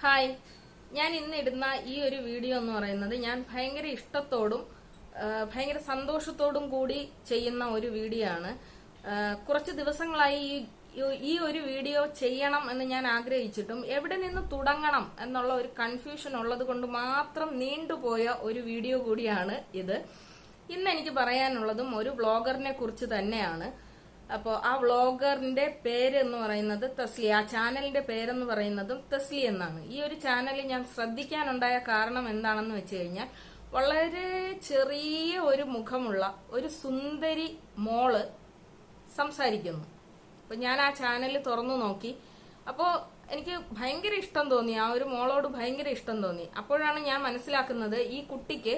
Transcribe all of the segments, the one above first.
Hi ഞാൻ ഇന്ന് ഇടുന്ന ഈ ഒരു വീഡിയോ എന്ന് പറയുന്നത് ഞാൻ ഭയങ്കര ഇഷ്ടത്തോടും ഭയങ്കര സന്തോഷത്തോടും കൂടി ചെയ്യുന്ന ഒരു വീഡിയോ ആണ്. കുറച്ച് ദിവസങ്ങളായി ഈ- ഒരു വീഡിയോ ചെയ്യണം എന്ന് ഞാൻ ആഗ്രഹിച്ചിട്ടും എവിടെ നിന്ന് തുടങ്ങണം എന്നുള്ള ഒരു കൺഫ്യൂഷൻ ഉള്ളത് കൊണ്ട് മാത്രം നീണ്ടുപോയ ഒരു വീഡിയോ കൂടിയാണ് ഇത്. ഇന്ന് എനിക്ക് പറയാനുള്ളതും ഒരു വ്ളോഗറിനെ കുറിച്ച് തന്നെയാണ്. അപ്പോൾ ആ വ്ളോഗറിന്റെ പേര് എന്ന് പറയുന്നത് തസ്ലി ആ ചാനലിന്റെ പേരെന്ന് പറയുന്നതും തസ്ലി എന്നാണ്. ഈ ഒരു ചാനൽ ഞാൻ ശ്രദ്ധിക്കാനുണ്ടായ കാരണം എന്താണെന്ന് വെച്ച് കഴിഞ്ഞാൽ വളരെ ചെറിയ ഒരു മുഖമുള്ള ഒരു സുന്ദരി മോൾ സംസാരിക്കുന്നു. അപ്പൊ ഞാൻ ആ ചാനൽ തുറന്നു നോക്കി. അപ്പോൾ എനിക്ക് ഭയങ്കര ഇഷ്ടം തോന്നി. ആ ഒരു മോളോട് ഭയങ്കര ഇഷ്ടം തോന്നി. അപ്പോഴാണ് ഞാൻ മനസ്സിലാക്കുന്നത് ഈ കുട്ടിക്ക്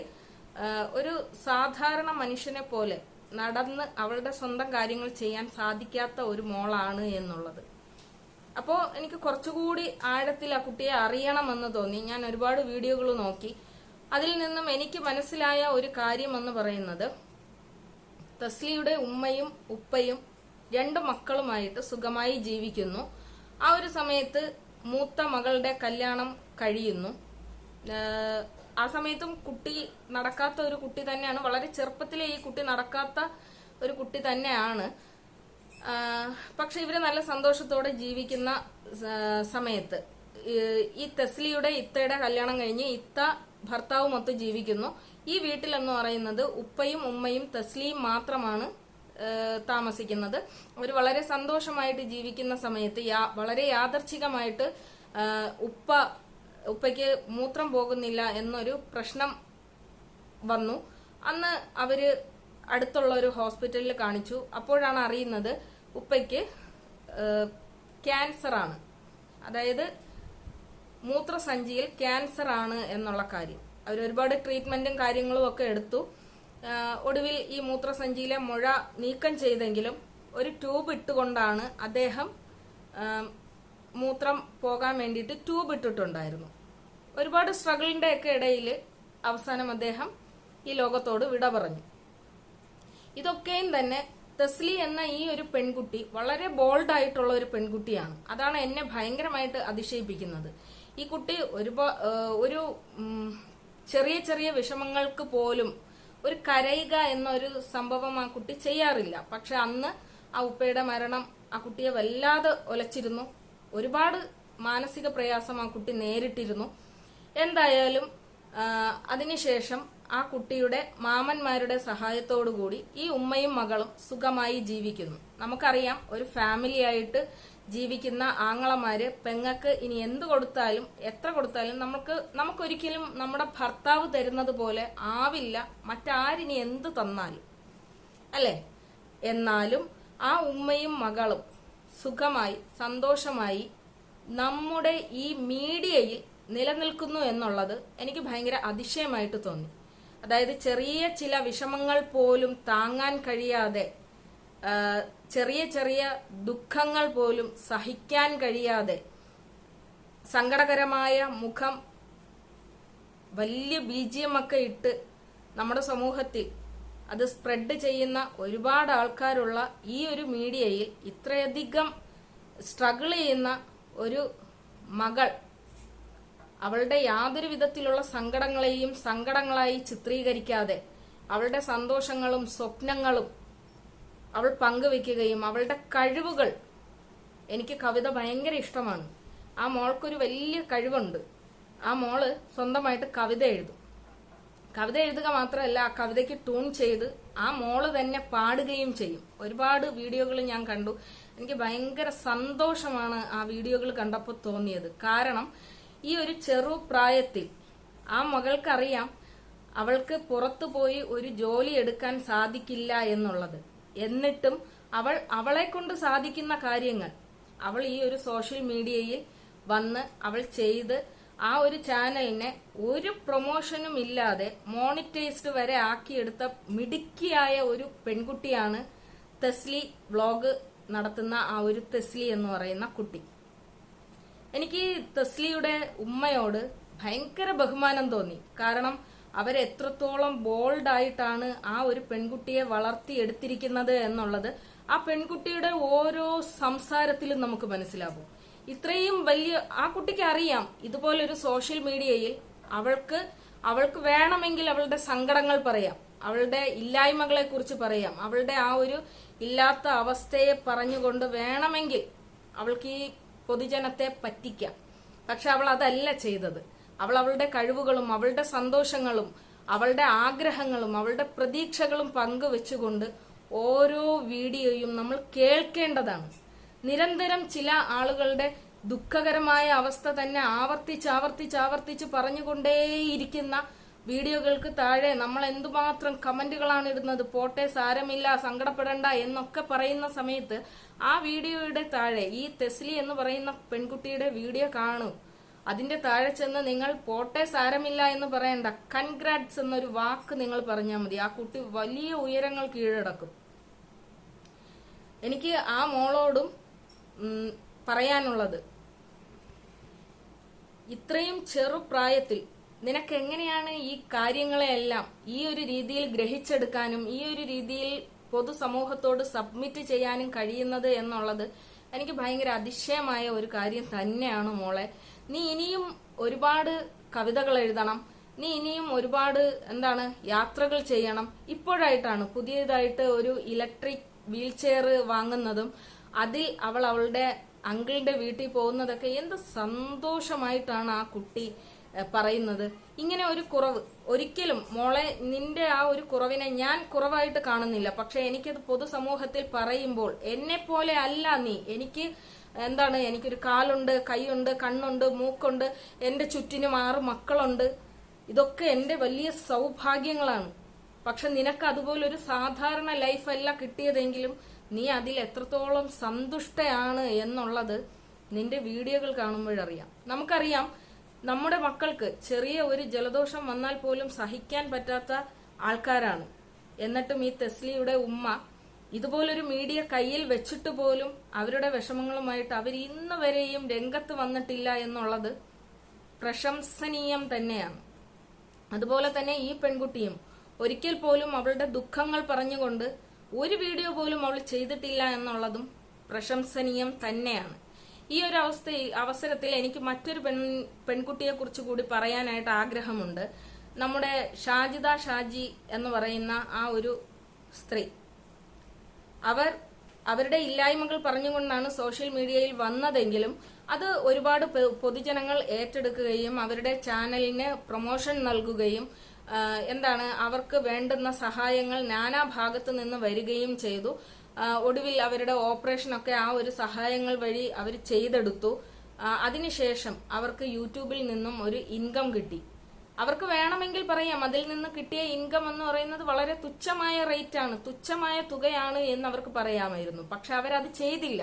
ഒരു സാധാരണ മനുഷ്യനെ പോലെ നടന്ന് അവളുടെ സ്വന്തം കാര്യങ്ങൾ ചെയ്യാൻ സാധിക്കാത്ത ഒരു മോളാണ് എന്നുള്ളത്. അപ്പോൾ എനിക്ക് കുറച്ചുകൂടി ആഴത്തിൽ ആ കുട്ടിയെ അറിയണമെന്ന് തോന്നി. ഞാൻ ഒരുപാട് വീഡിയോകൾ നോക്കി. അതിൽ നിന്നും എനിക്ക് മനസ്സിലായ ഒരു കാര്യം എന്ന് പറയുന്നത് തസ്ലിയുടെ ഉമ്മയും ഉപ്പയും രണ്ട് മക്കളുമായിട്ട് സുഖമായി ജീവിക്കുന്നു. ആ ഒരു സമയത്ത് മൂത്ത മകളുടെ കല്യാണം കഴിയുന്നു. ആ സമയത്തും കുട്ടി നടക്കാത്ത ഒരു കുട്ടി തന്നെയാണ്. വളരെ ചെറുപ്പത്തിലെ ഈ കുട്ടി നടക്കാത്ത ഒരു കുട്ടി തന്നെയാണ്. പക്ഷെ ഇവർ നല്ല സന്തോഷത്തോടെ ജീവിക്കുന്ന സമയത്ത്. ഈ- തെസ്ലിയുടെ ഇത്തയുടെ കല്യാണം കഴിഞ്ഞ് ഇത്ത ഭർത്താവുമൊത്ത് ജീവിക്കുന്നു. ഈ വീട്ടിൽ എന്ന് പറയുന്നത് ഉപ്പയും ഉമ്മയും തെസ്ലിയും മാത്രമാണ് താമസിക്കുന്നത്. അവർ വളരെ സന്തോഷമായിട്ട് ജീവിക്കുന്ന സമയത്ത് വളരെ യാദർച്ഛികമായിട്ട് ഉപ്പ ഉപ്പയ്ക്ക് മൂത്രം പോകുന്നില്ല എന്നൊരു പ്രശ്നം വന്നു. അന്ന് അവർ അടുത്തുള്ള ഒരു ഹോസ്പിറ്റലിൽ കാണിച്ചു. അപ്പോഴാണ് അറിയുന്നത് ഉപ്പയ്ക്ക് ക്യാൻസർ ആണ് അതായത് മൂത്രസഞ്ചിയിൽ ക്യാൻസർ ആണ് എന്നുള്ള കാര്യം. അവർ ഒരുപാട് ട്രീറ്റ്മെന്റും കാര്യങ്ങളും ഒക്കെ എടുത്തു. ഒടുവിൽ ഈ മൂത്രസഞ്ചിയിലെ മുഴ നീക്കം ചെയ്തെങ്കിലും ഒരു ട്യൂബ് ഇട്ടുകൊണ്ടാണ് അദ്ദേഹം മൂത്രം പോകാൻ വേണ്ടിയിട്ട് ട്യൂബ് ഇട്ടിട്ടുണ്ടായിരുന്നു. ഒരുപാട് സ്ട്രഗിളിന്റെ ഒക്കെ ഇടയിൽ അവസാനം അദ്ദേഹം ഈ ലോകത്തോട് വിട പറഞ്ഞു. ഇതൊക്കെയും തന്നെ തെസ്ലി എന്ന ഈ ഒരു പെൺകുട്ടി വളരെ ബോൾഡ് ആയിട്ടുള്ള ഒരു പെൺകുട്ടിയാണ്. അതാണ് എന്നെ ഭയങ്കരമായിട്ട് അതിശയിപ്പിക്കുന്നത്. ഈ കുട്ടി ഒരുപാ ഒരു ചെറിയ ചെറിയ വിഷമങ്ങൾക്ക് പോലും ഒരു കരയുക എന്നൊരു സംഭവം ആ കുട്ടി ചെയ്യാറില്ല. പക്ഷെ അന്ന് ആ ഉപ്പയുടെ മരണം ആ കുട്ടിയെ വല്ലാതെ ഒലച്ചിരുന്നു. ഒരുപാട് മാനസിക പ്രയാസം ആ കുട്ടി നേരിട്ടിരുന്നു. എന്തായാലും അതിനുശേഷം ആ കുട്ടിയുടെ മാമന്മാരുടെ സഹായത്തോടുകൂടി ഈ ഉമ്മയും മകളും സുഖമായി ജീവിക്കുന്നു. നമുക്കറിയാം ഒരു ഫാമിലി ആയിട്ട് ജീവിക്കുന്ന ആങ്ങളമാര് പെങ്ങക്ക് ഇനി എന്ത് കൊടുത്താലും എത്ര കൊടുത്താലും നമുക്ക് നമുക്കൊരിക്കലും നമ്മുടെ ഭർത്താവ് തരുന്നത് പോലെ ആവില്ല മറ്റാരിനി എന്ത് തന്നാലും. അല്ലേ? എന്നാലും ആ ഉമ്മയും മകളും സുഖമായി സന്തോഷമായി നമ്മുടെ ഈ മീഡിയയിൽ നിലനിൽക്കുന്നു എന്നുള്ളത് എനിക്ക് ഭയങ്കര അതിശയമായിട്ട് തോന്നി. അതായത് ചെറിയ ചില വിഷമങ്ങൾ പോലും താങ്ങാൻ കഴിയാതെ ചെറിയ ചെറിയ ദുഃഖങ്ങൾ പോലും സഹിക്കാൻ കഴിയാതെ സങ്കടകരമായ മുഖം വലിയ ബീജിയമൊക്കെ ഇട്ട് നമ്മുടെ സമൂഹത്തിൽ അത് സ്പ്രെഡ് ചെയ്യുന്ന ഒരുപാട് ആൾക്കാരുള്ള ഈ ഒരു മീഡിയയിൽ ഇത്രയധികം സ്ട്രഗിൾ ചെയ്യുന്ന ഒരു മകൾ അവളുടെ യാതൊരു വിധത്തിലുള്ള സങ്കടങ്ങളെയും സങ്കടങ്ങളായി ചിത്രീകരിക്കാതെ അവളുടെ സന്തോഷങ്ങളും സ്വപ്നങ്ങളും അവൾ പങ്കുവെക്കുകയും അവളുടെ കഴിവുകൾ എനിക്ക് കവിത ഭയങ്കര ഇഷ്ടമാണ്. ആ മോൾക്കൊരു വലിയ കഴിവുണ്ട്. ആ മോൾ സ്വന്തമായിട്ട് കവിത എഴുതും. കവിത എഴുതുക മാത്രമല്ല ആ കവിതയ്ക്ക് ട്യൂൺ ചെയ്ത് ആ മോൾ തന്നെ പാടുകയും ചെയ്യും. ഒരുപാട് വീഡിയോകൾ ഞാൻ കണ്ടു. എനിക്ക് ഭയങ്കര സന്തോഷമാണ് ആ വീഡിയോകൾ കണ്ടപ്പോൾ തോന്നിയത്. കാരണം ഈ ഒരു ചെറു പ്രായത്തിൽ ആ മകൾക്കറിയാം അവൾക്ക് പുറത്തു പോയി ഒരു ജോലി എടുക്കാൻ സാധിക്കില്ല എന്നുള്ളത്. എന്നിട്ടും അവൾ അവളെ കൊണ്ട് സാധിക്കുന്ന കാര്യങ്ങൾ അവൾ ഈ ഒരു സോഷ്യൽ മീഡിയയിൽ വന്ന് അവൾ ചെയ്ത് ആ ഒരു ചാനലിനെ ഒരു പ്രൊമോഷനും ഇല്ലാതെ മോണിറ്റൈസ്ഡ് വരെ ആക്കിയെടുത്ത മിടുക്കിയായ ഒരു പെൺകുട്ടിയാണ് തെസ്ലി വ്ളോഗ് നടത്തുന്ന ആ ഒരു തെസ്ലി എന്ന് പറയുന്ന കുട്ടി. എനിക്ക് തെസ്ലിയുടെ ഉമ്മയോട് ഭയങ്കര ബഹുമാനം തോന്നി. കാരണം അവരെത്രത്തോളം ബോൾഡ് ആയിട്ടാണ് ആ ഒരു പെൺകുട്ടിയെ വളർത്തിയെടുത്തിരിക്കുന്നത് എന്നുള്ളത് ആ പെൺകുട്ടിയുടെ ഓരോ സംസാരത്തിലും നമുക്ക് മനസ്സിലാവും ഇത്രയും വലിയ ആ കുട്ടിക്ക് അറിയാം ഇതുപോലൊരു സോഷ്യൽ മീഡിയയിൽ അവൾക്ക് അവൾക്ക് വേണമെങ്കിൽ അവളുടെ സങ്കടങ്ങൾ പറയാം അവളുടെ ഇല്ലായ്മകളെ കുറിച്ച് പറയാം അവളുടെ ആ ഒരു ഇല്ലാത്ത അവസ്ഥയെ പറഞ്ഞുകൊണ്ട് വേണമെങ്കിൽ അവൾക്ക് ഈ പൊതുജനത്തെ പറ്റിക്കാം. പക്ഷെ അവൾ അതല്ല ചെയ്തത്. അവൾ അവളുടെ കഴിവുകളും അവളുടെ സന്തോഷങ്ങളും അവളുടെ ആഗ്രഹങ്ങളും അവളുടെ പ്രതീക്ഷകളും പങ്കുവെച്ചുകൊണ്ട് ഓരോ വീഡിയോയും നമ്മൾ കേൾക്കേണ്ടതാണ്. നിരന്തരം ചില ആളുകളുടെ ദുഃഖകരമായ അവസ്ഥ തന്നെ ആവർത്തിച്ച് ആവർത്തിച്ച് ആവർത്തിച്ച് പറഞ്ഞുകൊണ്ടേയിരിക്കുന്ന വീഡിയോകൾക്ക് താഴെ നമ്മൾ എന്തുമാത്രം കമന്റുകളാണ് ഇടുന്നത്? പോട്ടെ സാരമില്ല സങ്കടപ്പെടണ്ട എന്നൊക്കെ പറയുന്ന സമയത്ത് ആ വീഡിയോയുടെ താഴെ ഈ തെസ്ലി എന്ന് പറയുന്ന പെൺകുട്ടിയുടെ വീഡിയോ കാണൂ. അതിന്റെ താഴെ ചെന്ന് നിങ്ങൾ പോട്ടെ സാരമില്ല എന്ന് പറയണ്ട. കൺഗ്രാറ്റ്സ് എന്നൊരു വാക്ക് നിങ്ങൾ പറഞ്ഞാൽ മതി. ആ കുട്ടി വലിയ ഉയരങ്ങൾ കീഴടക്കും. എനിക്ക് ആ മോളോടും പറയാനുള്ളത്. ഇത്രയും ചെറുപ്രായത്തിൽ നിനക്ക് എങ്ങനെയാണ് ഈ കാര്യങ്ങളെയെല്ലാം ഈ ഒരു രീതിയിൽ ഗ്രഹിച്ചെടുക്കാനും ഈ ഒരു രീതിയിൽ പൊതുസമൂഹത്തോട് സബ്മിറ്റ് ചെയ്യാനും കഴിയുന്നത് എന്നുള്ളത് എനിക്ക് ഭയങ്കര അതിശയമായ ഒരു കാര്യം തന്നെയാണ് മോളെ. നീ ഇനിയും ഒരുപാട് കവിതകൾ എഴുതണം. നീ ഇനിയും ഒരുപാട് എന്താണ് യാത്രകൾ ചെയ്യണം. ഇപ്പോഴായിട്ടാണ് പുതിയതായിട്ട് ഒരു ഇലക്ട്രിക് വീൽ ചെയർ വാങ്ങുന്നതും അതിൽ അവൾ അവളുടെ അങ്കിളിന്റെ വീട്ടിൽ പോകുന്നതൊക്കെ എന്ത് സന്തോഷമായിട്ടാണ് ആ കുട്ടി പറയുന്നത്. ഇങ്ങനെ ഒരു കുറവ്. ഒരിക്കലും മോളെ നിന്റെ ആ ഒരു കുറവിനെ ഞാൻ കുറവായിട്ട് കാണുന്നില്ല. പക്ഷെ എനിക്കത് പൊതുസമൂഹത്തിൽ പറയുമ്പോൾ എന്നെ പോലെ അല്ല നീ. എനിക്ക് എന്താണ് എനിക്കൊരു കാലുണ്ട് കൈയുണ്ട് കണ്ണുണ്ട് മൂക്കുണ്ട് എന്റെ ചുറ്റിനും ആറ് മക്കളുണ്ട്. ഇതൊക്കെ എന്റെ വലിയ സൗഭാഗ്യങ്ങളാണ്. പക്ഷെ നിനക്ക് അതുപോലെ ഒരു സാധാരണ ലൈഫല്ല കിട്ടിയതെങ്കിലും നീ അതിൽ എത്രത്തോളം സന്തുഷ്ടയാണ് എന്നുള്ളത് നിന്റെ വീഡിയോകൾ കാണുമ്പോഴറിയാം. നമുക്കറിയാം നമ്മുടെ മക്കൾക്ക് ചെറിയ ഒരു ജലദോഷം വന്നാൽ പോലും സഹിക്കാൻ പറ്റാത്ത ആൾക്കാരാണ്. എന്നിട്ടും ഈ തെസ്ലിയുടെ ഉമ്മ ഇതുപോലൊരു മീഡിയ കയ്യിൽ വെച്ചിട്ട് പോലും അവരുടെ വിഷമങ്ങളുമായിട്ട് അവർ ഇന്ന് വരെയും രംഗത്ത് വന്നിട്ടില്ല എന്നുള്ളത് പ്രശംസനീയം തന്നെയാണ്. അതുപോലെ തന്നെ ഈ പെൺകുട്ടിയും ഒരിക്കൽ പോലും അവളുടെ ദുഃഖങ്ങൾ പറഞ്ഞുകൊണ്ട് ഒരു വീഡിയോ പോലും അവൾ ചെയ്തിട്ടില്ല എന്നുള്ളതും പ്രശംസനീയം തന്നെയാണ്. ഈ ഒരു അവസ്ഥ അവസരത്തിൽ എനിക്ക് മറ്റൊരു പെൺ പെൺകുട്ടിയെ കുറിച്ച് കൂടി പറയാനായിട്ട് ആഗ്രഹമുണ്ട്. നമ്മുടെ ഷാജിദ ഷാജി എന്ന് പറയുന്ന ആ ഒരു സ്ത്രീ. അവർ അവരുടെ ഇല്ലായ്മകൾ പറഞ്ഞുകൊണ്ടാണ് സോഷ്യൽ മീഡിയയിൽ വന്നതെങ്കിലും അത് ഒരുപാട് പൊതുജനങ്ങൾ ഏറ്റെടുക്കുകയും അവരുടെ ചാനലിന് പ്രൊമോഷൻ നൽകുകയും എന്താണ് അവർക്ക് വേണ്ടുന്ന സഹായങ്ങൾ നാനാ ഭാഗത്തു നിന്ന് വരികയും ചെയ്തു. ഒടുവിൽ അവരുടെ ഓപ്പറേഷനൊക്കെ ആ ഒരു സഹായങ്ങൾ വഴി അവർ ചെയ്തെടുത്തു. അതിനുശേഷം അവർക്ക് യൂട്യൂബിൽ നിന്നും ഒരു ഇൻകം കിട്ടി. അവർക്ക് വേണമെങ്കിൽ പറയാം അതിൽ നിന്ന് കിട്ടിയ ഇൻകം എന്ന് പറയുന്നത് വളരെ തുച്ഛമായ റേറ്റ് ആണ് തുച്ഛമായ തുകയാണ് എന്ന് അവർക്ക് പറയാമായിരുന്നു. പക്ഷെ അവരത് ചെയ്തില്ല.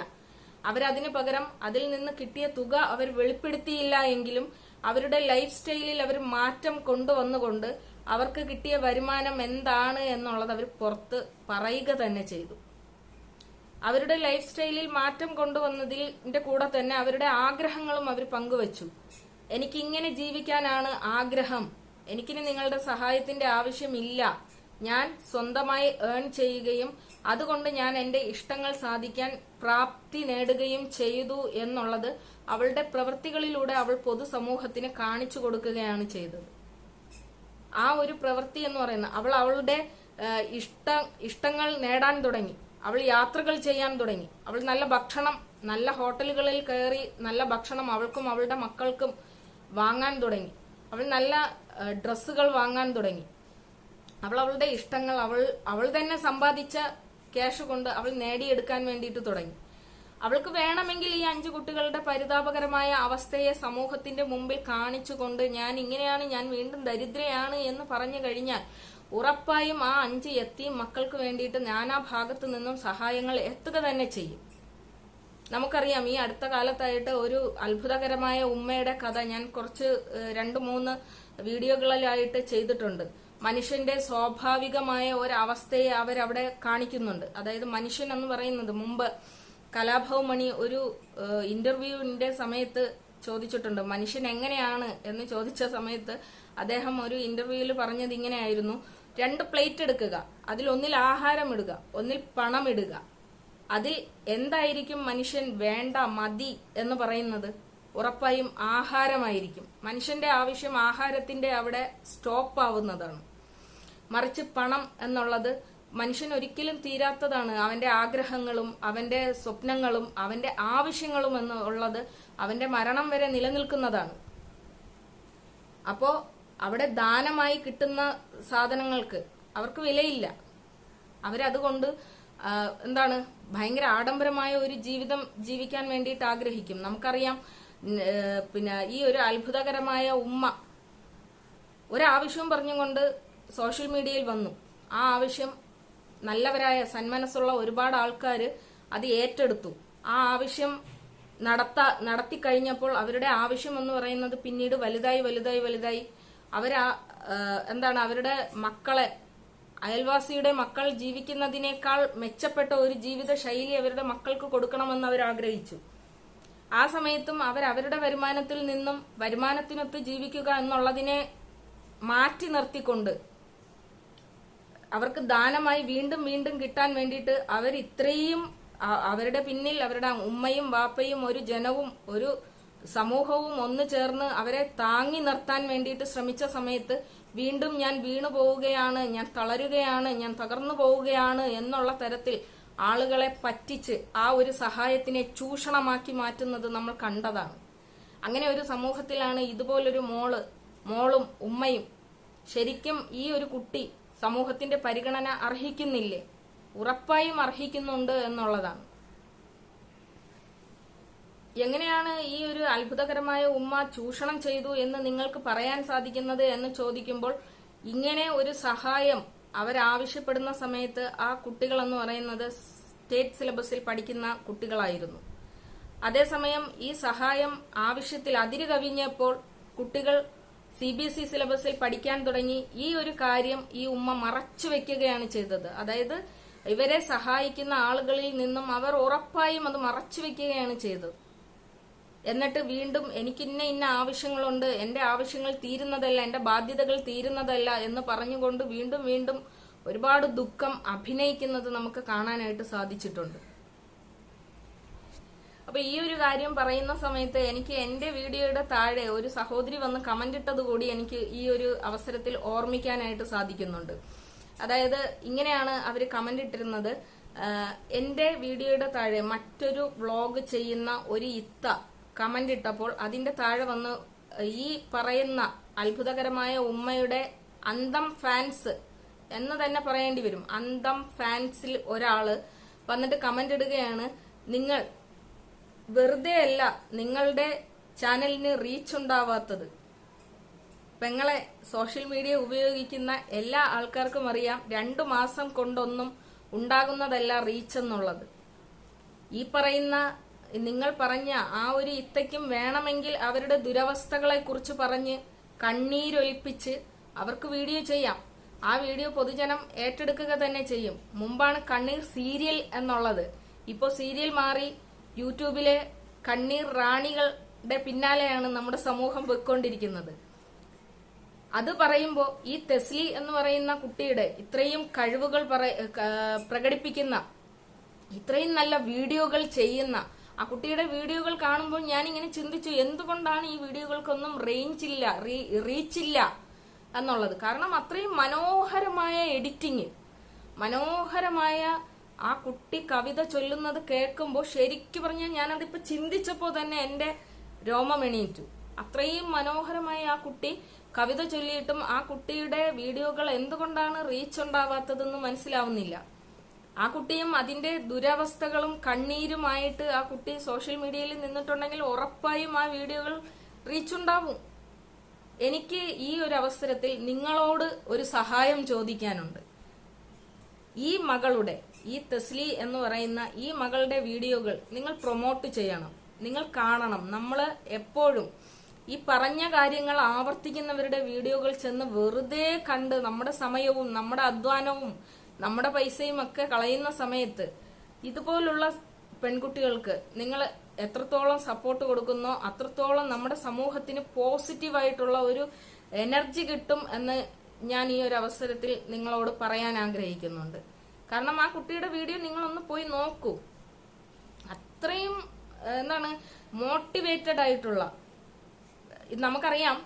അവരതിന് പകരം അതിൽ നിന്ന് കിട്ടിയ തുക അവർ വെളിപ്പെടുത്തിയില്ല എങ്കിലും അവരുടെ ലൈഫ് സ്റ്റൈലിൽ അവർ മാറ്റം കൊണ്ടുവന്നുകൊണ്ട് അവർക്ക് കിട്ടിയ വരുമാനം എന്താണ് എന്നുള്ളത് അവർ പുറത്ത് പറയുക തന്നെ ചെയ്തു. അവരുടെ ലൈഫ് സ്റ്റൈലിൽ മാറ്റം കൊണ്ടുവന്നതിന്റെ കൂടെ തന്നെ അവരുടെ ആഗ്രഹങ്ങളും അവർ പങ്കുവച്ചു. എനിക്കിങ്ങനെ ജീവിക്കാനാണ് ആഗ്രഹം. എനിക്കിനി നിങ്ങളുടെ സഹായത്തിന്റെ ആവശ്യമില്ല. ഞാൻ സ്വന്തമായി ഏൺ ചെയ്യുകയും അതുകൊണ്ട് ഞാൻ എന്റെ ഇഷ്ടങ്ങൾ സാധിക്കാൻ പ്രാപ്തി നേടുകയും ചെയ്തു എന്നുള്ളത് അവളുടെ പ്രവൃത്തികളിലൂടെ അവൾ പൊതുസമൂഹത്തിന് കാണിച്ചു കൊടുക്കുകയാണ് ചെയ്തത്. ആ ഒരു പ്രവൃത്തി എന്ന് പറയുന്നത് അവൾ അവളുടെ ഇഷ്ട ഇഷ്ടങ്ങൾ നേടാൻ തുടങ്ങി. അവൾ യാത്രകൾ ചെയ്യാൻ തുടങ്ങി. അവൾ നല്ല ഭക്ഷണം നല്ല ഹോട്ടലുകളിൽ കയറി നല്ല ഭക്ഷണം അവൾക്കും അവളുടെ മക്കൾക്കും വാങ്ങാൻ തുടങ്ങി. അവൾ നല്ല ഡ്രസ്സുകൾ വാങ്ങാൻ തുടങ്ങി. അവൾ അവളുടെ ഇഷ്ടങ്ങൾ അവൾ അവൾ തന്നെ സമ്പാദിച്ച ക്യാഷ് കൊണ്ട് അവൾ നേടിയെടുക്കാൻ വേണ്ടിയിട്ട് തുടങ്ങി. അവൾക്ക് വേണമെങ്കിൽ ഈ അഞ്ചു കുട്ടികളുടെ പരിതാപകരമായ അവസ്ഥയെ സമൂഹത്തിന്റെ മുമ്പിൽ കാണിച്ചുകൊണ്ട് ഞാൻ ഇങ്ങനെയാണ് ഞാൻ വീണ്ടും ദരിദ്രയാണ് എന്ന് പറഞ്ഞു കഴിഞ്ഞാൽ ഉറപ്പായും ആ അഞ്ച് എത്തി മക്കൾക്ക് വേണ്ടിയിട്ട് നാനാ ഭാഗത്തു നിന്നും സഹായങ്ങൾ എത്തുക തന്നെ ചെയ്യും. നമുക്കറിയാം ഈ അടുത്ത കാലത്തായിട്ട് ഒരു അത്ഭുതകരമായ ഉമ്മയുടെ കഥ ഞാൻ കുറച്ച് രണ്ടു മൂന്ന് വീഡിയോകളിലായിട്ട് ചെയ്തിട്ടുണ്ട്. മനുഷ്യന്റെ സ്വാഭാവികമായ ഒരവസ്ഥയെ അവരവിടെ കാണിക്കുന്നുണ്ട്. അതായത് മനുഷ്യൻ എന്ന് പറയുന്നത് മുമ്പ് കലാഭവൻ മണി ഒരു ഇന്റർവ്യൂവിന്റെ സമയത്ത് ചോദിച്ചിട്ടുണ്ട് മനുഷ്യൻ എങ്ങനെയാണ് എന്ന് ചോദിച്ച സമയത്ത് അദ്ദേഹം ഒരു ഇന്റർവ്യൂവിൽ പറഞ്ഞത് ഇങ്ങനെയായിരുന്നു രണ്ട് പ്ലേറ്റ് എടുക്കുക അതിൽ ഒന്നിൽ ആഹാരം ഇടുക ഒന്നിൽ പണം ഇടുക അതിൽ എന്തായിരിക്കും മനുഷ്യൻ വേണ്ട മതി എന്ന് പറയുന്നത്? ഉറപ്പായും ആഹാരമായിരിക്കും. മനുഷ്യന്റെ ആവശ്യം ആഹാരത്തിന്റെ അവിടെ സ്റ്റോപ്പ് ആവുന്നതാണ് മറിച്ച് പണം എന്നുള്ളത് മനുഷ്യൻ ഒരിക്കലും തീരാത്തതാണ്. അവന്റെ ആഗ്രഹങ്ങളും അവന്റെ സ്വപ്നങ്ങളും അവന്റെ ആവശ്യങ്ങളും എന്നുള്ളത് അവന്റെ മരണം വരെ നിലനിൽക്കുന്നതാണ്. അപ്പോ അവിടെ ദാനമായി കിട്ടുന്ന സാധനങ്ങൾക്ക് അവർക്ക് വിലയില്ല. അവരതുകൊണ്ട് എന്താണ് ഭയങ്കര ആഡംബരമായ ഒരു ജീവിതം ജീവിക്കാൻ വേണ്ടിയിട്ട് ആഗ്രഹിക്കും. നമുക്കറിയാം പിന്നെ ഈ ഒരു അത്ഭുതകരമായ ഉമ്മ ഒരാവശ്യവും പറഞ്ഞുകൊണ്ട് സോഷ്യൽ മീഡിയയിൽ വന്നു. ആ ആവശ്യം നല്ലവരായ സന്മനസ്സുള്ള ഒരുപാട് ആൾക്കാർ അത് ഏറ്റെടുത്തു. ആ ആവശ്യം നടത്ത നടത്തി കഴിഞ്ഞപ്പോൾ അവരുടെ ആവശ്യം എന്ന് പറയുന്നത് പിന്നീട് വലുതായി വലുതായി വലുതായി അവരാ എന്താണ് അവരുടെ മക്കളെ അയൽവാസിയുടെ മക്കൾ ജീവിക്കുന്നതിനേക്കാൾ മെച്ചപ്പെട്ട ഒരു ജീവിത ശൈലി അവരുടെ മക്കൾക്ക് കൊടുക്കണമെന്ന് അവർ ആഗ്രഹിച്ചു. ആ സമയത്തും അവർ അവരുടെ വരുമാനത്തിൽ നിന്നും വരുമാനത്തിനൊത്ത് ജീവിക്കുക എന്നുള്ളതിനെ മാറ്റി നിർത്തിക്കൊണ്ട് അവർക്ക് ദാനമായി വീണ്ടും വീണ്ടും കിട്ടാൻ വേണ്ടിയിട്ട് അവർ ഇത്രയും അവരുടെ പിന്നിൽ അവരുടെ ഉമ്മയും വാപ്പയും ഒരു ജനവും ഒരു സമൂഹവും ഒന്നു ചേർന്ന് അവരെ താങ്ങി നിർത്താൻ വേണ്ടിയിട്ട് ശ്രമിച്ച സമയത്ത് വീണ്ടും ഞാൻ വീണു പോവുകയാണ് ഞാൻ തളരുകയാണ് ഞാൻ തകർന്നു പോവുകയാണ് എന്നുള്ള തരത്തിൽ ആളുകളെ പറ്റിച്ച് ആ ഒരു സഹായത്തിനെ ചൂഷണമാക്കി മാറ്റുന്നത് നമ്മൾ കണ്ടതാണ്. അങ്ങനെ ഒരു സമൂഹത്തിലാണ് ഇതുപോലൊരു മോൾ മോളും ഉമ്മയും ശരിക്കും ഈ ഒരു കുട്ടി സമൂഹത്തിന്റെ പരിഗണന അർഹിക്കുന്നില്ലേ? ഉറപ്പായും അർഹിക്കുന്നുണ്ട് എന്നുള്ളതാണ്. എങ്ങനെയാണ് ഈ ഒരു അത്ഭുതകരമായ ഉമ്മ ചൂഷണം ചെയ്തു എന്ന് നിങ്ങൾക്ക് പറയാൻ സാധിക്കുന്നത് എന്ന് ചോദിക്കുമ്പോൾ ഇങ്ങനെ ഒരു സഹായം അവരാവശ്യപ്പെടുന്ന സമയത്ത് ആ കുട്ടികൾ എന്ന് പറയുന്നത് സ്റ്റേറ്റ് സിലബസിൽ പഠിക്കുന്ന കുട്ടികളായിരുന്നു. അതേസമയം ഈ സഹായം ആവശ്യത്തിൽ അതിരുകവിഞ്ഞപ്പോൾ കുട്ടികൾ സി ബി എസ് ഇ സിലബസിൽ പഠിക്കാൻ തുടങ്ങി ഈ ഒരു കാര്യം ഈ ഉമ്മ മറച്ചു വെക്കുകയാണ് ചെയ്തത്. അതായത് ഇവരെ സഹായിക്കുന്ന ആളുകളിൽ നിന്നും അവർ ഉറപ്പായും അത് മറച്ചു വെക്കുകയാണ് ചെയ്തത്. എന്നിട്ട് വീണ്ടും എനിക്ക് ഇന്ന ഇന്ന ആവശ്യങ്ങളുണ്ട് എന്റെ ആവശ്യങ്ങൾ തീരുന്നതല്ല എന്റെ ബാധ്യതകൾ തീരുന്നതല്ല എന്ന് പറഞ്ഞുകൊണ്ട് വീണ്ടും വീണ്ടും ഒരുപാട് ദുഃഖം അഭിനയിക്കുന്നത് നമുക്ക് കാണാനായിട്ട് സാധിച്ചിട്ടുണ്ട്. അപ്പൊ ഈ ഒരു കാര്യം പറയുന്ന സമയത്ത് എനിക്ക് എന്റെ വീഡിയോയുടെ താഴെ ഒരു സഹോദരി വന്ന് കമന്റ് ഇട്ടത് കൂടി എനിക്ക് ഈ ഒരു അവസരത്തിൽ ഓർമ്മിക്കാനായിട്ട് സാധിക്കുന്നുണ്ട്. അതായത് ഇങ്ങനെയാണ് അവർ കമന്റ് ഇട്ടിരുന്നത്. എന്റെ വീഡിയോയുടെ താഴെ മറ്റൊരു വ്ളോഗ് ചെയ്യുന്ന ഒരു ഇത്ത കമന്റ് ഇട്ടപ്പോൾ അതിന്റെ താഴെ വന്ന് ഈ പറയുന്ന അത്ഭുതകരമായ ഉമ്മയുടെ അന്തം ഫാൻസ് എന്ന് തന്നെ പറയേണ്ടി വരും. അന്തം ഫാൻസിൽ ഒരാൾ വന്നിട്ട് കമന്റ് ഇടുകയാണ് നിങ്ങൾ വെറുതെ അല്ല നിങ്ങളുടെ ചാനലിന് റീച്ച് ഉണ്ടാവാത്തത്. പെങ്ങളെ സോഷ്യൽ മീഡിയ ഉപയോഗിക്കുന്ന എല്ലാ ആൾക്കാർക്കും അറിയാം രണ്ടു മാസം കൊണ്ടൊന്നും ഉണ്ടാകുന്നതല്ല റീച്ച് എന്നുള്ളത്. ഈ പറയുന്ന നിങ്ങൾ പറഞ്ഞ ആ ഒരു ഇത്തയ്ക്കും വേണമെങ്കിൽ അവരുടെ ദുരവസ്ഥകളെ കുറിച്ച് പറഞ്ഞ് കണ്ണീരൊലിപ്പിച്ച് അവർക്ക് വീഡിയോ ചെയ്യാം. ആ വീഡിയോ പൊതുജനം ഏറ്റെടുക്കുക തന്നെ ചെയ്യും. മുമ്പാണ് കണ്ണീർ സീരിയൽ എന്നുള്ളത്. ഇപ്പോൾ സീരിയൽ മാറി യൂട്യൂബിലെ കണ്ണീർ റാണികളുടെ പിന്നാലെയാണ് നമ്മുടെ സമൂഹം പോയിക്കൊണ്ടിരിക്കുന്നത്. അത് പറയുമ്പോൾ ഈ തെസ്ലി എന്ന് പറയുന്ന കുട്ടിയുടെ ഇത്രയും കഴിവുകൾ പ്രകടിപ്പിക്കുന്ന ഇത്രയും നല്ല വീഡിയോകൾ ചെയ്യുന്ന ആ കുട്ടിയുടെ വീഡിയോകൾ കാണുമ്പോൾ ഞാൻ ഇങ്ങനെ ചിന്തിച്ചു എന്തുകൊണ്ടാണ് ഈ വീഡിയോകൾക്കൊന്നും റേഞ്ച് ഇല്ല റീച്ച് ഇല്ല എന്നുള്ളത്. കാരണം അത്രയും മനോഹരമായ എഡിറ്റിങ് മനോഹരമായ ആ കുട്ടി കവിത ചൊല്ലുന്നത് കേൾക്കുമ്പോൾ ശരിക്കു പറഞ്ഞാൽ ഞാനതിപ്പോ ചിന്തിച്ചപ്പോ തന്നെ എന്റെ രോമം എണീറ്റു. അത്രയും മനോഹരമായി ആ കുട്ടി കവിത ചൊല്ലിയിട്ടും ആ കുട്ടിയുടെ വീഡിയോകൾ എന്തുകൊണ്ടാണ് റീച്ച് ഉണ്ടാവാത്തതെന്ന് മനസ്സിലാവുന്നില്ല. ആ കുട്ടിയും അതിന്റെ ദുരവസ്ഥകളും കണ്ണീരുമായിട്ട് ആ കുട്ടി സോഷ്യൽ മീഡിയയിൽ നിന്നിട്ടുണ്ടെങ്കിൽ ഉറപ്പായും ആ വീഡിയോകൾ റീച്ച് ഉണ്ടാവും. എനിക്ക് ഈ ഒരു അവസരത്തിൽ നിങ്ങളോട് ഒരു സഹായം ചോദിക്കാനുണ്ട്. ഈ മകളുടെ ഈ തെസ്ലി എന്ന് പറയുന്ന ഈ മകളുടെ വീഡിയോകൾ നിങ്ങൾ പ്രൊമോട്ട് ചെയ്യണം. നിങ്ങൾ കാണണം. നമ്മൾ എപ്പോഴും ഈ പറഞ്ഞ കാര്യങ്ങൾ ആവർത്തിക്കുന്നവരുടെ വീഡിയോകൾ ചെന്ന് വെറുതെ കണ്ട് നമ്മുടെ സമയവും നമ്മുടെ അധ്വാനവും നമ്മുടെ പൈസയും ഒക്കെ കളയുന്ന സമയത്ത് ഇതുപോലുള്ള പെൺകുട്ടികൾക്ക് നിങ്ങൾ എത്രത്തോളം സപ്പോർട്ട് കൊടുക്കുന്നോ അത്രത്തോളം നമ്മുടെ സമൂഹത്തിന് പോസിറ്റീവായിട്ടുള്ള ഒരു എനർജി കിട്ടും എന്ന് ഞാൻ ഈ ഒരു അവസരത്തിൽ നിങ്ങളോട് പറയാൻ ആഗ്രഹിക്കുന്നുണ്ട്. കാരണം ആ കുട്ടിയുടെ വീഡിയോ നിങ്ങൾ ഒന്ന് പോയി നോക്കൂ. അത്രയും എന്താണ് മോട്ടിവേറ്റഡ് ആയിട്ടുള്ള നമുക്കറിയാം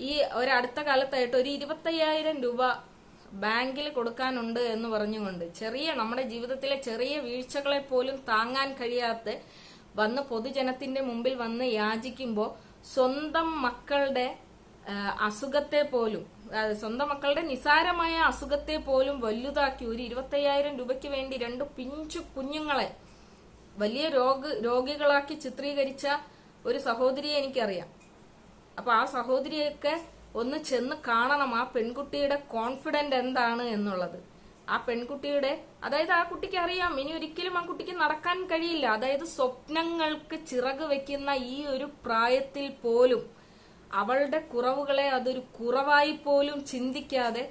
ഈ ഒരടുത്ത കാലത്തായിട്ട് ഒരു ഇരുപത്തയ്യായിരം രൂപ ബാങ്കിൽ കൊടുക്കാനുണ്ട് എന്ന് പറഞ്ഞുകൊണ്ട് ചെറിയ നമ്മുടെ ജീവിതത്തിലെ ചെറിയ വീഴ്ചകളെ പോലും താങ്ങാൻ കഴിയാത്ത വന്ന് പൊതുജനത്തിന്റെ മുമ്പിൽ വന്ന് യാചിക്കുമ്പോൾ സ്വന്തം മക്കളുടെ അസുഖത്തെ പോലും സ്വന്തം മക്കളുടെ നിസാരമായ അസുഖത്തെ പോലും വലുതാക്കി ഒരു ഇരുപത്തയ്യായിരം രൂപയ്ക്ക് വേണ്ടി രണ്ട് പിഞ്ചു കുഞ്ഞുങ്ങളെ വലിയ രോഗ രോഗികളാക്കി ചിത്രീകരിച്ച ഒരു സഹോദരിയെ എനിക്കറിയാം. അപ്പൊ ആ സഹോദരിയൊക്കെ ഒന്ന് ചെന്ന് കാണണം ആ പെൺകുട്ടിയുടെ കോൺഫിഡന്റ് എന്താണ് എന്നുള്ളത്. ആ പെൺകുട്ടിയുടെ അതായത് ആ കുട്ടിക്ക് അറിയാം ഇനി ഒരിക്കലും ആ കുട്ടിക്ക് നടക്കാൻ കഴിയില്ല. അതായത് സ്വപ്നങ്ങൾക്ക് ചിറക് വെക്കുന്ന ഈ ഒരു പ്രായത്തിൽ പോലും അവളുടെ കുറവുകളെ അതൊരു കുറവായി പോലും ചിന്തിക്കാതെ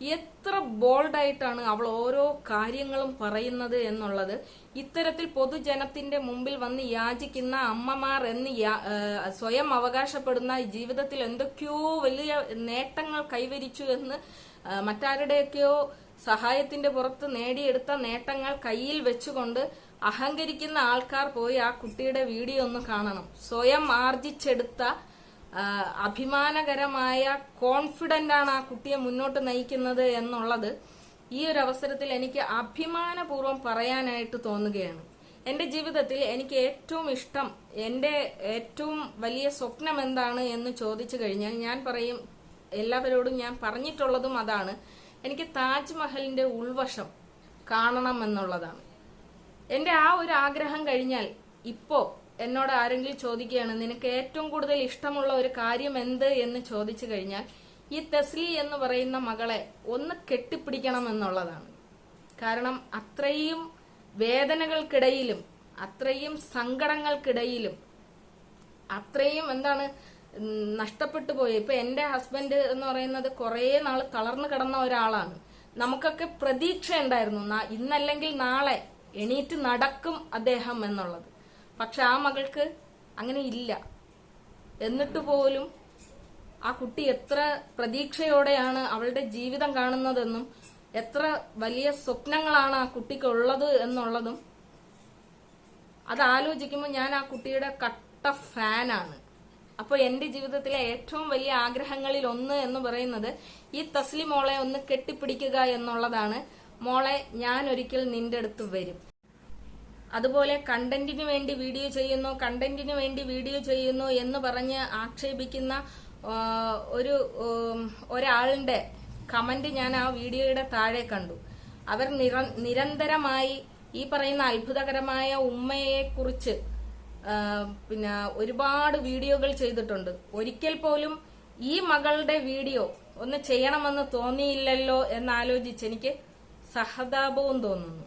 എത്ര ബോൾഡായിട്ടാണ് അവൾ ഓരോ കാര്യങ്ങളും പറയുന്നത് എന്നുള്ളത്. ഇത്തരത്തിൽ പൊതുജനത്തിന്റെ മുമ്പിൽ വന്ന് യാചിക്കുന്ന അമ്മമാർ എന്ന് സ്വയം അവകാശപ്പെടുന്ന ജീവിതത്തിൽ എന്തൊക്കെയോ വലിയ നേട്ടങ്ങൾ കൈവരിച്ചു എന്ന് മറ്റാരുടെയൊക്കെയോ സഹായത്തിന്റെ പുറത്ത് നേടിയെടുത്ത നേട്ടങ്ങൾ കയ്യിൽ വെച്ചുകൊണ്ട് അഹങ്കരിക്കുന്ന ആൾക്കാർ പോയി ആ കുട്ടിയുടെ വീഡിയോ ഒന്ന് കാണണം. സ്വയം ആർജിച്ചെടുത്ത അഭിമാനകരമായ കോൺഫിഡന്റ് ആണ് ആ കുട്ടിയെ മുന്നോട്ട് നയിക്കുന്നത് എന്നുള്ളത് ഈ ഒരു അവസരത്തിൽ എനിക്ക് അഭിമാനപൂർവം പറയാനായിട്ട് തോന്നുകയാണ്. എന്റെ ജീവിതത്തിൽ എനിക്ക് ഏറ്റവും ഇഷ്ടം എന്റെ ഏറ്റവും വലിയ സ്വപ്നം എന്താണ് എന്ന് ചോദിച്ചു കഴിഞ്ഞാൽ ഞാൻ പറയും എല്ലാവരോടും ഞാൻ പറഞ്ഞിട്ടുള്ളതും അതാണ് എനിക്ക് താജ്മഹലിന്റെ ഉൾവശം കാണണം എന്നുള്ളതാണ്. എന്റെ ആ ഒരു ആഗ്രഹം കഴിഞ്ഞാൽ ഇപ്പോ എന്നോട് ആരെങ്കിലും ചോദിക്കുകയാണ് നിനക്ക് ഏറ്റവും കൂടുതൽ ഇഷ്ടമുള്ള ഒരു കാര്യം എന്ത്? എന്ന് ചോദിച്ചു കഴിഞ്ഞാൽ ഈ തെസ്ലി എന്ന് പറയുന്ന മകളെ ഒന്ന് കെട്ടിപ്പിടിക്കണം എന്നുള്ളതാണ്. കാരണം അത്രയും വേദനകൾക്കിടയിലും അത്രയും സങ്കടങ്ങൾക്കിടയിലും അത്രയും എന്താണ് നഷ്ടപ്പെട്ടു പോയി. ഇപ്പൊ എന്റെ ഹസ്ബൻഡ് എന്ന് പറയുന്നത് കുറേ നാൾ തളർന്നു കിടന്ന ഒരാളാണ്. നമുക്കൊക്കെ പ്രതീക്ഷ ഉണ്ടായിരുന്നു ഇന്നല്ലെങ്കിൽ നാളെ എണീറ്റ് നടക്കും അദ്ദേഹം എന്നുള്ളത്. പക്ഷെ ആ മകൾക്ക് അങ്ങനെ ഇല്ല. എന്നിട്ട് പോലും ആ കുട്ടി എത്ര പ്രതീക്ഷയോടെയാണ് അവളുടെ ജീവിതം കാണുന്നതെന്നും എത്ര വലിയ സ്വപ്നങ്ങളാണ് ആ കുട്ടിക്ക് ഉള്ളത് എന്നുള്ളതും അത് ആലോചിക്കുമ്പോൾ ഞാൻ ആ കുട്ടിയുടെ കട്ട ഫാനാണ്. അപ്പോൾ എന്റെ ജീവിതത്തിലെ ഏറ്റവും വലിയ ആഗ്രഹങ്ങളിൽ ഒന്ന് എന്ന് പറയുന്നത് ഈ തസ്ലി മോളെ ഒന്ന് കെട്ടിപ്പിടിക്കുക എന്നുള്ളതാണ്. മോളെ ഞാൻ ഒരിക്കൽ നിന്റെ അടുത്ത് വരും. അതുപോലെ കണ്ടന്റിന് വേണ്ടി വീഡിയോ ചെയ്യുന്നു കണ്ടന്റിന് വേണ്ടി വീഡിയോ ചെയ്യുന്നു എന്ന് പറഞ്ഞ് ആക്ഷേപിക്കുന്ന ഒരു ഒരാളുടെ കമന്റ് ഞാൻ ആ വീഡിയോയുടെ താഴെ കണ്ടു. അവർ നിര- നിരന്തരമായി ഈ പറയുന്ന അത്ഭുതകരമായ ഉമ്മയെ കുറിച്ച് പിന്നെ ഒരുപാട് വീഡിയോകൾ ചെയ്തിട്ടുണ്ട്. ഒരിക്കൽ പോലും ഈ മകളുടെ വീഡിയോ ഒന്ന് ചെയ്യണമെന്ന് തോന്നിയില്ലല്ലോ എന്നാലോചിച്ച് എനിക്ക് സഹതാപവും തോന്നുന്നു.